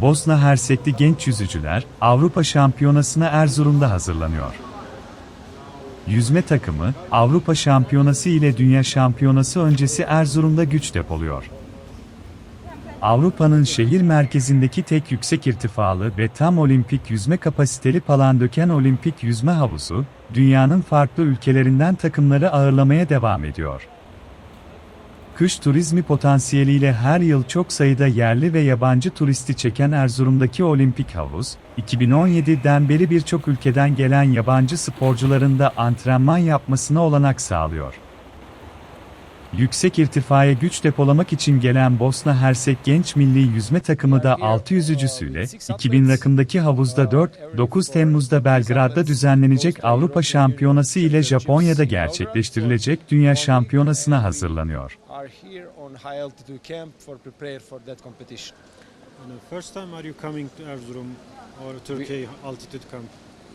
Bosna Hersekli genç yüzücüler Avrupa Şampiyonası'na Erzurum'da hazırlanıyor. Yüzme takımı Avrupa Şampiyonası ile Dünya Şampiyonası öncesi Erzurum'da güç depoluyor. Avrupa'nın şehir merkezindeki tek yüksek irtifalı ve tam olimpik yüzme kapasiteli Palandöken Olimpik Yüzme Havuzu, dünyanın farklı ülkelerinden takımları ağırlamaya devam ediyor. Kış turizmi potansiyeliyle her yıl çok sayıda yerli ve yabancı turisti çeken Erzurum'daki olimpik havuz, 2017'den beri birçok ülkeden gelen yabancı sporcuların da antrenman yapmasına olanak sağlıyor. Yüksek irtifaya güç depolamak için gelen Bosna Hersek genç milli yüzme takımı da 6 yüzücüsüyle 2000 rakımdaki havuzda 4-9 Temmuz'da Belgrad'da düzenlenecek Avrupa Şampiyonası ile Japonya'da gerçekleştirilecek Dünya Şampiyonası'na hazırlanıyor. first time are you coming to Erzurum or Turkey altitude camp?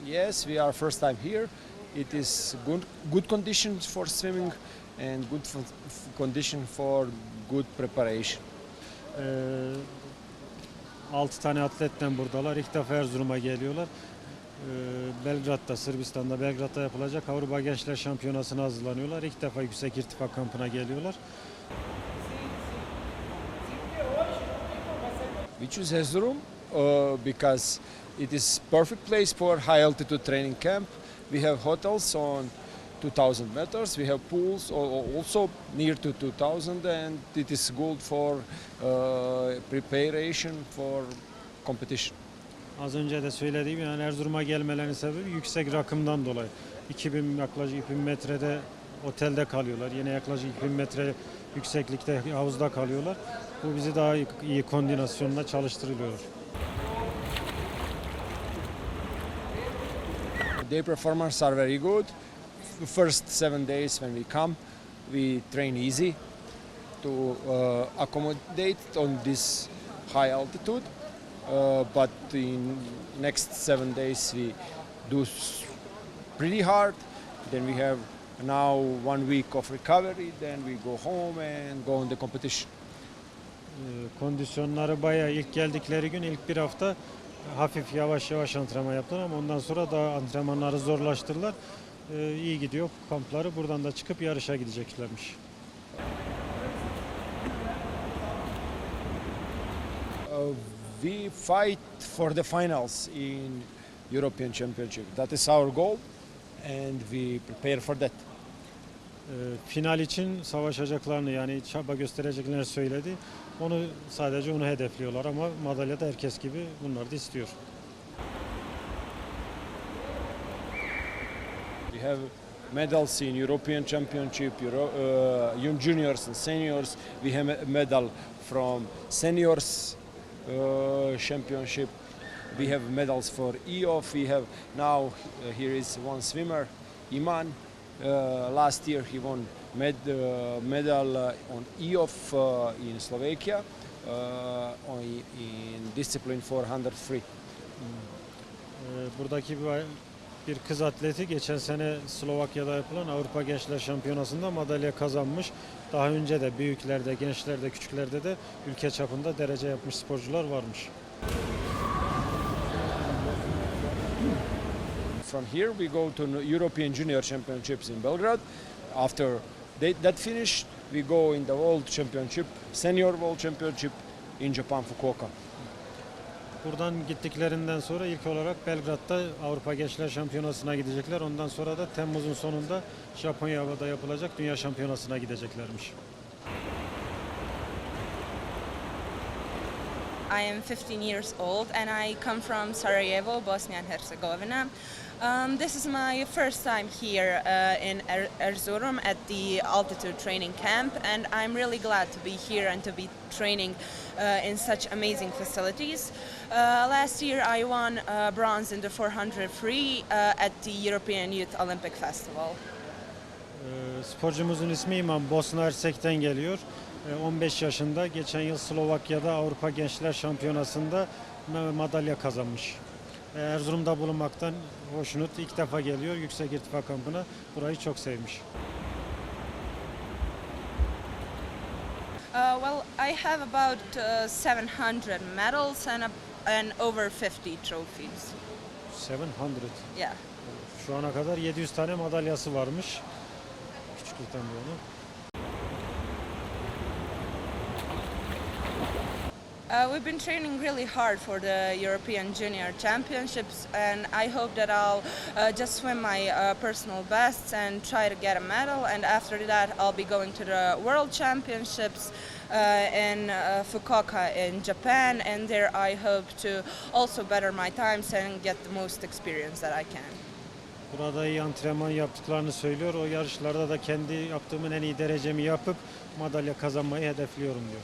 Yes, we are first time here. It is good good conditions for swimming and good condition for good preparation. Ee, 6 tane atletten buradalar. İlk defa Erzurum'a geliyorlar. Ee, Belgrad'da, Sırbistan'da, Belgrad'da yapılacak Avrupa Gençler Şampiyonası'na hazırlanıyorlar. İlk defa yüksek irtifa kampına geliyorlar. We choose Erzurum uh, because it is perfect place for high altitude training camp. We have hotels on 2000 meters. We have pools al- al- also near to 2000, and it is good for uh, preparation for competition. Az önce de söylediğim yani Erzurum'a gelmelerinin sebebi yüksek rakımdan dolayı. 2000 yaklaşık 2000 metrede otelde kalıyorlar. Yine yaklaşık 2000 metre yükseklikte havuzda kalıyorlar. Bu bizi daha iyi, iyi koordinasyonla çalıştırılıyor. Their performance are very good. The first seven days when we come, we train easy to uh, accommodate on this high altitude. Uh, but in next seven days we do pretty hard. Then we have now one week of recovery. Then we go home and go on the competition. Ee, kondisyonları bayağı ilk geldikleri gün ilk bir hafta hafif yavaş yavaş antrenman yaptılar ama ondan sonra da antrenmanları zorlaştırdılar. Ee, iyi gidiyor kampları. Buradan da çıkıp yarışa gideceklermiş. Uh, we fight for the finals in European Championship. That is our goal, and we prepare for that. Ee, final için savaşacaklarını yani çaba göstereceklerini söyledi. Onu sadece onu hedefliyorlar ama madalya da herkes gibi bunlar da istiyor. We have medals in European Championship, Euro, uh, juniors and seniors. We have a medal from seniors uh, championship. We have medals for EOF. We have now uh, here is one swimmer, Iman. Uh, last year he won med, uh, medal uh, on EOF in Slovakia in discipline 400 free. Ee, buradaki bir, kız atleti geçen sene Slovakya'da yapılan Avrupa Gençler Şampiyonası'nda madalya kazanmış. Daha önce de büyüklerde, gençlerde, küçüklerde de ülke çapında derece yapmış sporcular varmış. From here, we go to European Junior Championships in Belgrade. After that finished, we go in the World Championship, Senior World Championship in Japan, Fukuoka. Buradan gittiklerinden sonra ilk olarak Belgrad'da Avrupa Gençler Şampiyonası'na gidecekler. Ondan sonra da Temmuz'un sonunda Japonya'da yapılacak Dünya Şampiyonası'na gideceklermiş. I am 15 years old and I come from Sarajevo, Bosnia and Herzegovina. Um, this is my first time here uh, in er- Erzurum at the altitude training camp, and I'm really glad to be here and to be training uh, in such amazing facilities. Uh, last year I won uh, bronze in the 400 free uh, at the European Youth Olympic Festival. Ee, sporcumuzun ismi İmam, Bosna Hersek'ten geliyor. Ee, 15 yaşında, geçen yıl Slovakya'da Avrupa Gençler Şampiyonası'nda ma- madalya kazanmış. Ee, Erzurum'da bulunmaktan hoşnut, ilk defa geliyor yüksek irtifa kampına. Burayı çok sevmiş. Uh, well, I have about uh, 700 medals and and over 50 trophies. 700. Yeah. Şu ana kadar 700 tane madalyası varmış. Küçüklükten bu yana. Uh, we've been training really hard for the European Junior Championships, and I hope that I'll uh, just swim my uh, personal bests and try to get a medal. And after that, I'll be going to the World Championships uh, in uh, Fukuoka in Japan, and there I hope to also better my times and get the most experience that I can. Burada iyi antrenman yaptıklarını söylüyor. O yarışlarda da kendi yaptığımın en iyi derecemi yapıp madalya kazanmayı hedefliyorum diyor.